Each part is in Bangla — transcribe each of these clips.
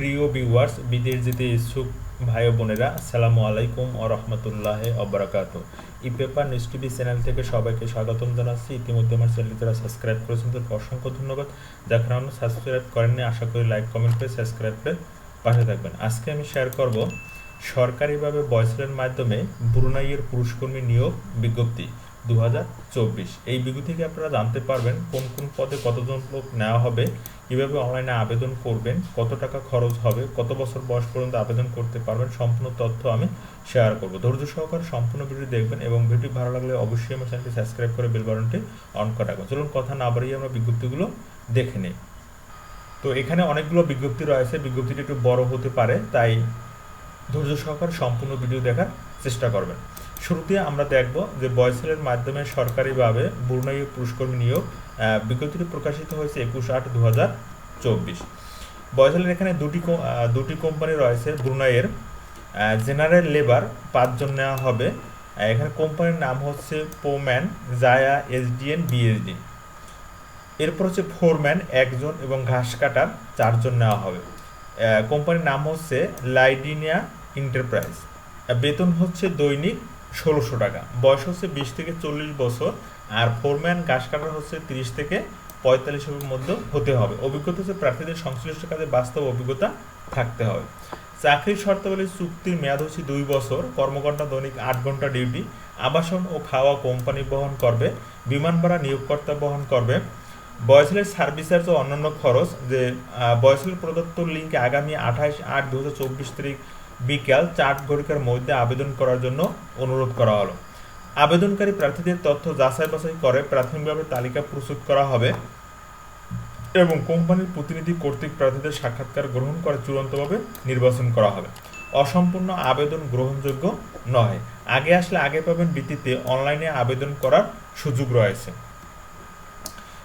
প্রিয় ভিউয়ার্স বিদেশ যেতে ইচ্ছুক ভাই বোনেরা, আসসালামু আলাইকুম ও রহমতুল্লাহ অবরাকাত e paper news TV channel থেকে সবাইকে স্বাগতম জানাচ্ছি। ইতিমধ্যে আমার চ্যানেলটি যারা সাবস্ক্রাইব করেছেন, তাদেরকে অসংখ্য ধন্যবাদ। যারা এখনও সাবস্ক্রাইব করেননি, আশা করি লাইক কমেন্ট করে সাবস্ক্রাইব করে পাশে থাকবেন। আজকে আমি শেয়ার করব সরকারিভাবে বয়সের মাধ্যমে ব্রুনাইয়ের পুরুষকর্মী নিয়োগ বিজ্ঞপ্তি। দু হাজার চব্বিশ। এই বিজ্ঞপ্তি থেকে আপনারা জানতে পারবেন কোন কোন পদে কতজন লোক নেওয়া হবে, কীভাবে অনলাইনে আবেদন করবেন, কত টাকা খরচ হবে, কত বছর বয়স পর্যন্ত আবেদন করতে পারবেন, সম্পূর্ণ তথ্য আমি শেয়ার করব। ধৈর্য সহকারে সম্পূর্ণ ভিডিও দেখবেন এবং ভিডিও ভালো লাগলে অবশ্যই আমার চ্যানেলটি সাবস্ক্রাইব করে বেল বাটনটি অন করে রাখবেন। চলুন কথা না বাড়িয়ে আমরা বিজ্ঞপ্তিগুলো দেখে নিই। তো এখানে অনেকগুলো বিজ্ঞপ্তি রয়েছে। বিজ্ঞপ্তিটি একটু বড় হতে পারে, তাই ধৈর্য সহকারে সম্পূর্ণ ভিডিও দেখার চেষ্টা করবেন। শুরুতে আমরা দেখব যে বয়সেলের মাধ্যমে সরকারিভাবে বুর্নাই পুরস্কর্মী নিয়োগ বিজ্ঞপ্তিটি প্রকাশিত হয়েছে একুশ আট দু হাজার চব্বিশ বয়সেলের এখানে দুটি দুটি কোম্পানি রয়েছে ব্রুনাইয়ের। জেনারেল লেবার পাঁচজন নেওয়া হবে। এখানে কোম্পানির নাম হচ্ছে পোম্যান জায়া এসডিএন বিএসডি। এরপর হচ্ছে ফোরম্যান একজন এবং ঘাস কাটার চারজন নেওয়া হবে। কোম্পানির নাম হচ্ছে লাইডিনিয়া এন্টারপ্রাইজ। আহ, বেতন হচ্ছে দৈনিক ষোলোশো টাকা। বয়স হচ্ছে বিশ থেকে চল্লিশ বছর, আর ফোরম্যান ঘাস কাটার হচ্ছে তিরিশ থেকে পঁয়তাল্লিশের মধ্যে হতে হবে। অভিজ্ঞতা হচ্ছে প্রার্থীদের সংশ্লিষ্ট কাজে বাস্তব অভিজ্ঞতা থাকতে হবে। চাকরির শর্তাবলী চুক্তির মেয়াদ হচ্ছে দুই বছর কর্মঘণ্টা দৈনিক আট ঘণ্টা ডিউটি, আবাসন ও খাওয়া কোম্পানি বহন করবে, বিমান ভাড়া নিয়োগকর্তা বহন করবে। বয়সেলের সার্ভিস চার্জ ও অন্যান্য খরচ, যে বয়সেল প্রদত্ত লিঙ্কে আগামী আঠাশ আট দু হাজার চব্বিশ তারিখ বিকাল চার ঘটিকার মধ্যে আবেদন করার জন্য অনুরোধ করা হলো। আবেদনকারী প্রার্থীদের তথ্য যাচাই বাছাই করে প্রাথমিকভাবে তালিকা প্রস্তুত করা হবে এবং কোম্পানির প্রতিনিধি কর্তৃক প্রার্থীদের সাক্ষাৎকার গ্রহণ করে চূড়ান্তভাবে নির্বাচন করা হবে। অসম্পূর্ণ আবেদন গ্রহণযোগ্য নয়। আগে আসলে আগে পাবেন ভিত্তিতে অনলাইনে আবেদন করার সুযোগ রয়েছে।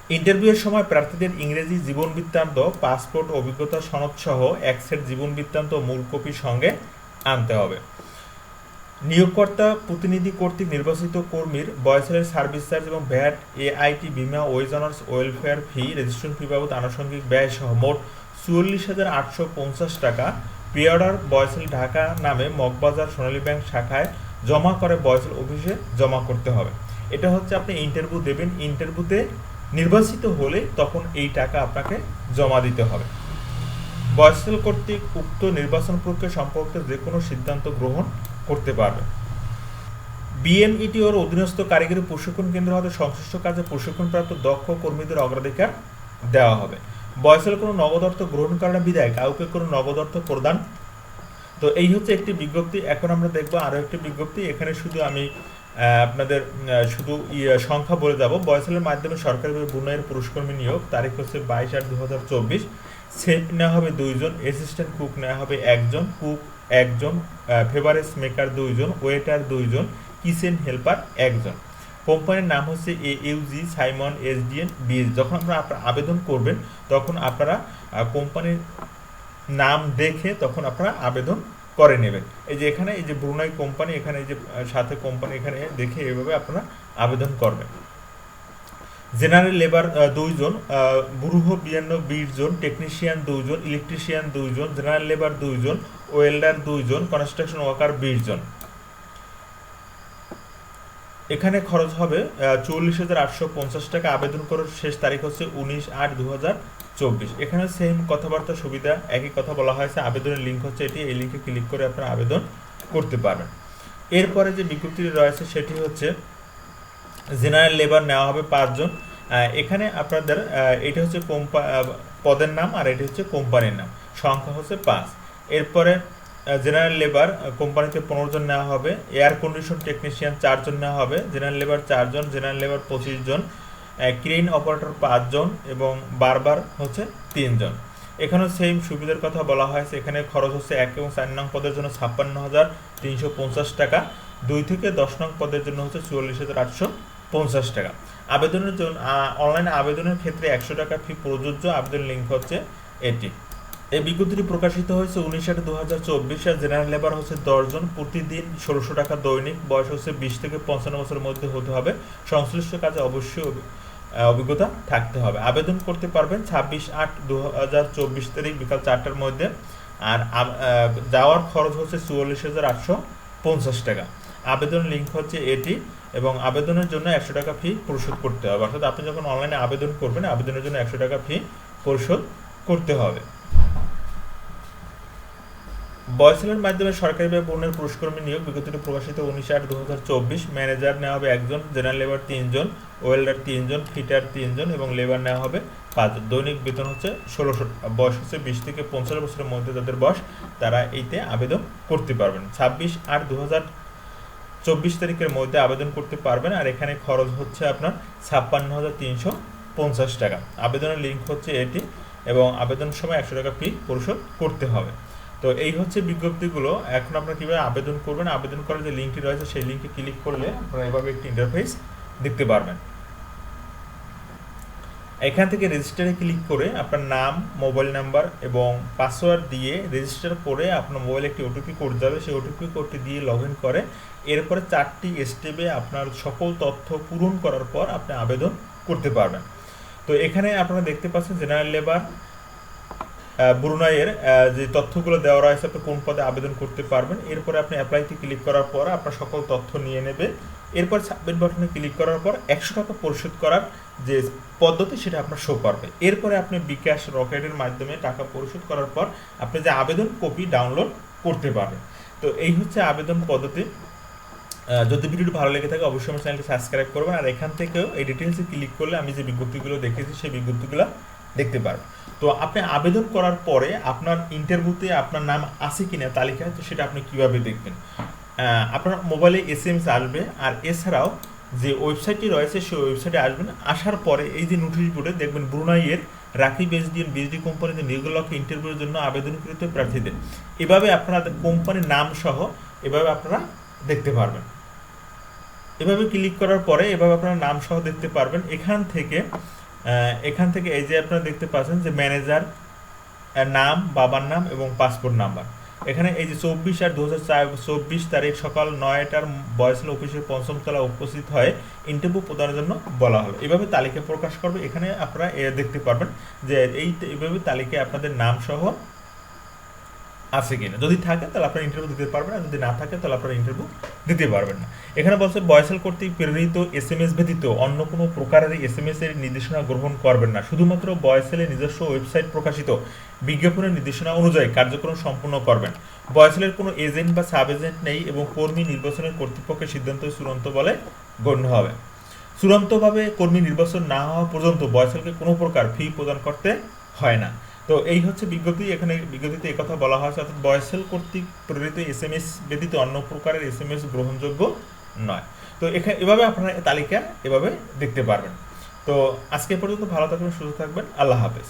ইন্টারভিউয়ের সময় প্রার্থীদের ইংরেজি জীবন বৃত্তান্ত পাসপোর্ট অভিজ্ঞতা সনদ সহ এক সেট জীবন বৃত্তান্ত মূল কপি সঙ্গে আনতে হবে। নিয়োগকর্তা প্রতিনিধি কর্তৃক নির্বাচিত কর্মীর বয়সের সার্ভিস চার্জ এবং ভ্যাট এআইটি বিমা, ওয়েজনার্স, ওয়েলফেয়ার ফি, রেজিস্ট্রেশন ফি বাবদ আনুষঙ্গিক ব্যয় সহ মোট চুয়াল্লিশ হাজার আটশো পঞ্চাশ টাকা। পে অর্ডার বয়সেল ঢাকা নামে মগবাজার সোনালী ব্যাংক শাখায় জমা করে বয়সেল অফিসে জমা করতে হবে। এটা হচ্ছে আপনি ইন্টারভিউ দেবেন। ইন্টারভিউতে নির্বাচিত হলে তখন এই টাকা আপনাকে জমা দিতে হবে। বয়সেল কর্তৃক উক্ত নির্বাচন প্রক্রিয়া সম্পর্কে যে কোনো সিদ্ধান্ত গ্রহণ করতে পারবে বিএমইটি ওর অধীনস্থ কারিগরি প্রশিক্ষণ কেন্দ্র হতে সংশ্লিষ্ট কাজে প্রশিক্ষণপ্রাপ্ত দক্ষ কর্মীদের অগ্রাধিকার দেওয়া হবে। বয়সেল কোনো নগদ অর্থ গ্রহণ করার বিধায় কাউকে কোনো নগদ অর্থ প্রদান তো এই হচ্ছে একটি বিজ্ঞপ্তি। এখন আমরা দেখব আরও একটি বিজ্ঞপ্তি। এখানে শুধু আমি আপনাদের শুধু সংখ্যা বলে যাব। বয়সেলের মাধ্যমে সরকারিভাবে বুনাইয়ের পুরস্কর্মী নিয়োগ, তারিখ হচ্ছে বাইশ আট দু হাজার চব্বিশ। সেফ নেওয়া হবে দুইজন অ্যাসিস্ট্যান্ট কুক নেওয়া হবে একজন কুক একজন ফেভারেজ মেকার দুইজন ওয়েটার দুইজন কিচেন হেল্পার একজন। কোম্পানির নাম হচ্ছে A UG Simon SDN BS যখন আপনারা আপনারা আবেদন করবেন, তখন আপনারা কোম্পানির নাম দেখে তখন আপনারা আবেদন করে নেবেন। এই যে এখানে, এই যে ব্রুনাই কোম্পানি, এখানে এই যে সাথে কোম্পানি এখানে দেখে এভাবে আপনারা আবেদন করবেন। জেনারেল লেবার দুইজন বুরুহ বিয়ান্ন বিশ জন, টেকনিশিয়ান দুইজন, ইলেকট্রিশিয়ান দুইজন, জেনারেল লেবার দুইজন, ওয়েল্ডার দুইজন, কনস্ট্রাকশন ওয়ার্কার বিশ জন। এখানে খরচ হবে চল্লিশ হাজার আটশো পঞ্চাশ টাকা। আবেদন করার শেষ তারিখ হচ্ছে উনিশ আট দু হাজার চব্বিশ। এখানে সেম কথাবার্তা সুবিধা, একই কথা বলা হয়েছে, আবেদনের লিঙ্ক হচ্ছে এটি, এই লিঙ্কে ক্লিক করে আপনারা আবেদন করতে পারবেন। এরপরে যে বিজ্ঞপ্তিটি রয়েছে, সেটি হচ্ছে জেনারেল লেবার নেওয়া হবে পাঁচজন। এখানে আপনাদের এটা হচ্ছে কোম্পা পদের নাম আর এটি হচ্ছে কোম্পানির নাম। সংখ্যা হচ্ছে পাঁচ। এরপরে জেনারেল লেবার কোম্পানিতে পনেরো জন নেওয়া হবে। এয়ার কন্ডিশন টেকনিশিয়ান চারজন নেওয়া হবে। জেনারেল লেবার চারজন জেনারেল লেবার পঁচিশ জন। ক্রেন অপারেটর পাঁচজন এবং বারবার হচ্ছে তিনজন। এখানেও সেম সুবিধার কথা বলা হয়েছে এখানে খরচ হচ্ছে এক এবং চার নং পদের জন্য ছাপ্পান্ন হাজার তিনশো পঞ্চাশ টাকা। দুই থেকে দশ নং পদের জন্য হচ্ছে চুয়াল্লিশ হাজার আটশো পঞ্চাশ টাকা। আবেদনের জন্য অনলাইন আবেদনের ক্ষেত্রে একশো টাকা ফি প্রযোজ্য। আবেদন লিঙ্ক হচ্ছে এটি। এই বিজ্ঞপ্তিটি প্রকাশিত হয়েছে উনিশ আট দু হাজার চব্বিশ। জেনারেল লেবার হচ্ছে দশজন, প্রতিদিন ষোলোশো টাকা দৈনিক, বয়স হচ্ছে বিশ থেকে পঞ্চান্ন বছরের মধ্যে হতে হবে। সংশ্লিষ্ট কাজে অবশ্যই অভিজ্ঞতা থাকতে হবে। আবেদন করতে পারবেন ছাব্বিশ আট দু হাজার চব্বিশ তারিখ বিকাল চারটার মধ্যে। আর যাওয়ার খরচ হচ্ছে চুয়াল্লিশ হাজার আটশো পঞ্চাশ টাকা। আবেদন লিঙ্ক হচ্ছে এটি এবং আবেদনের জন্য একশো টাকা ফি পরিশোধ করতে হবে। অর্থাৎ আপনি যখন অনলাইনে আবেদন করবেন, আবেদনের জন্য একশো টাকা ফি পরিশোধ করতে হবে। বয়সেলের মাধ্যমে সরকারিভাবে পণ্যের পুরস্কর্মী নিয়োগ বিজ্ঞপ্তিটি প্রকাশিত উনিশ আট দু হাজার চব্বিশ। ম্যানেজার নেওয়া হবে একজন, জেনারেল লেবার তিনজন, ওয়েল্ডার তিনজন, ফিটার তিনজন এবং লেবার নেওয়া হবে পাঁচজন দৈনিক বেতন হচ্ছে ষোলোশো, বয়স হচ্ছে বিশ থেকে পঞ্চাশ বছরের মধ্যে যাদের বয়স তারা এইতে আবেদন করতে পারবেন। ছাব্বিশ আট দু হাজার চব্বিশ তারিখের মধ্যে আবেদন করতে পারবেন আর এখানে খরচ হচ্ছে আপনার ছাপ্পান্ন হাজার তিনশো পঞ্চাশ টাকা। আবেদনের লিঙ্ক হচ্ছে এটি এবং আবেদনের সময় একশো টাকা ফি পরিশোধ করতে হবে। তো এই হচ্ছে বিজ্ঞপ্তিগুলো। এখন আপনারা কীভাবে আবেদন করবেন, আবেদন করার যে লিঙ্কটি রয়েছে সেই লিঙ্কে ক্লিক করলে আপনারা এভাবে একটি ইন্টারফেস দেখতে পারবেন। এখান থেকে রেজিস্টারে ক্লিক করে আপনার নাম মোবাইল নাম্বার এবং পাসওয়ার্ড দিয়ে রেজিস্টার করে আপনার মোবাইলে একটি ওটিপি কোড যাবে। সেই ওটিপি কোডটি দিয়ে লগ ইন করে। এরপরে চারটি স্টেপে আপনার সকল তথ্য পূরণ করার পর আপনি আবেদন করতে পারবেন। তো এখানে আপনারা দেখতে পাচ্ছেন জেনারেল লেবার ব্রুনাইয়ের যে তথ্যগুলো দেওয়া রয়েছে, আপনি কোন পদে আবেদন করতে পারবেন, এরপরে আপনি অ্যাপ্লাইতে ক্লিক করার পর আপনার সকল তথ্য নিয়ে নেবে। এরপর সাবমিট বাটনে ক্লিক করার পর একশো টাকা পরিশোধ করার যে পদ্ধতি, সেটা আপনার শো করবে। এরপরে আপনি বিকাশ রকেটের মাধ্যমে টাকা পরিশোধ করার পর আপনি যে আবেদন কপি ডাউনলোড করতে পারবেন। তো এই হচ্ছে আবেদন পদ্ধতি। যদি ভিডিওটি ভালো লেগে থাকে, অবশ্যই আমার চ্যানেলটি সাবস্ক্রাইব করবেন। আর এখান থেকেও এই ডিটেলসে ক্লিক করলে আমি যে বিজ্ঞপ্তিগুলো দেখেছি, সেই বিজ্ঞপ্তিগুলো দেখতে পারবেন তো আপনি আবেদন করার পরে আপনার ইন্টারভিউতে আপনার নাম আছে কিনা তালিকায় তো সেটা আপনি কীভাবে দেখবেন? আপনার মোবাইলে এস এম এস আসবে, আর এছাড়াও যে ওয়েবসাইটটি রয়েছে, সেই ওয়েবসাইটে আসবেন। আসার পরে এই যে নোটিশ বোর্ডে দেখবেন ব্রুনাইয়ের রাকিব এসডিএন বিএসডি কোম্পানিতে নিয়োগলক্ষ ইন্টারভিউর জন্য আবেদনকৃত প্রার্থীদের। এভাবে আপনারা কোম্পানির নাম সহ এভাবে আপনারা দেখতে পারবেন। এভাবে ক্লিক করার পরে এভাবে আপনারা নাম সহ দেখতে পারবেন। এখান থেকে এখান থেকে এই যে আপনারা দেখতে পাচ্ছেন যে ম্যানেজার নাম, বাবার নাম এবং পাসপোর্ট নাম্বার এখানে এই যে চব্বিশ আর দু চব্বিশ তারিখ সকাল নয়টার বয়সল অফিসের পঞ্চম তলা উপস্থিত হয়ে ইন্টারভিউ প্রদানের জন্য বলা হলো। এভাবে তালিকা প্রকাশ করবে। এখানে আপনারা দেখতে পারবেন যে এই এইভাবে তালিকায় আপনাদের নাম সহ আছে কিনা। যদি থাকে, তাহলে আপনারা ইন্টারভিউ দিতে পারবেন, আর যদি না থাকে, তাহলে আপনারা ইন্টারভিউ দিতে পারবেন না। এখানে বলছে, বয়সেল কর্তৃক প্রেরিত এস এম এস ব্যতীত অন্য কোনো প্রকারের এস এম এস এর নির্দেশনা গ্রহণ করবেন না। শুধুমাত্র বয়সেলের নিজস্ব ওয়েবসাইট প্রকাশিত। বিজ্ঞাপনের নির্দেশনা অনুযায়ী কার্যক্রম সম্পূর্ণ করবেন। বয়সেলের কোনো এজেন্ট বা সাব এজেন্ট নেই এবং কর্মী নির্বাচনের কর্তৃপক্ষের সিদ্ধান্ত চূড়ান্ত বলে গণ্য হবে। চূড়ান্তভাবে কর্মী নির্বাচন না হওয়া পর্যন্ত বয়সেলকে কোনো প্রকার ফি প্রদান করতে হয় না। তো এই হচ্ছে বিজ্ঞপ্তি, এখানে বিজ্ঞপ্তিতে একথা বলা হয়েছে, অর্থাৎ বয়সেল কর্তৃক প্রেরিত এস এম এস ব্যতীত অন্য প্রকারের এস এম এস গ্রহণযোগ্য নয়। তো এখানে এভাবে আপনারা তালিকা এভাবে দেখতে পারবেন। তো আজকে পর্যন্ত ভালো থাকবেন, সুস্থ থাকবেন, আল্লাহ হাফেজ।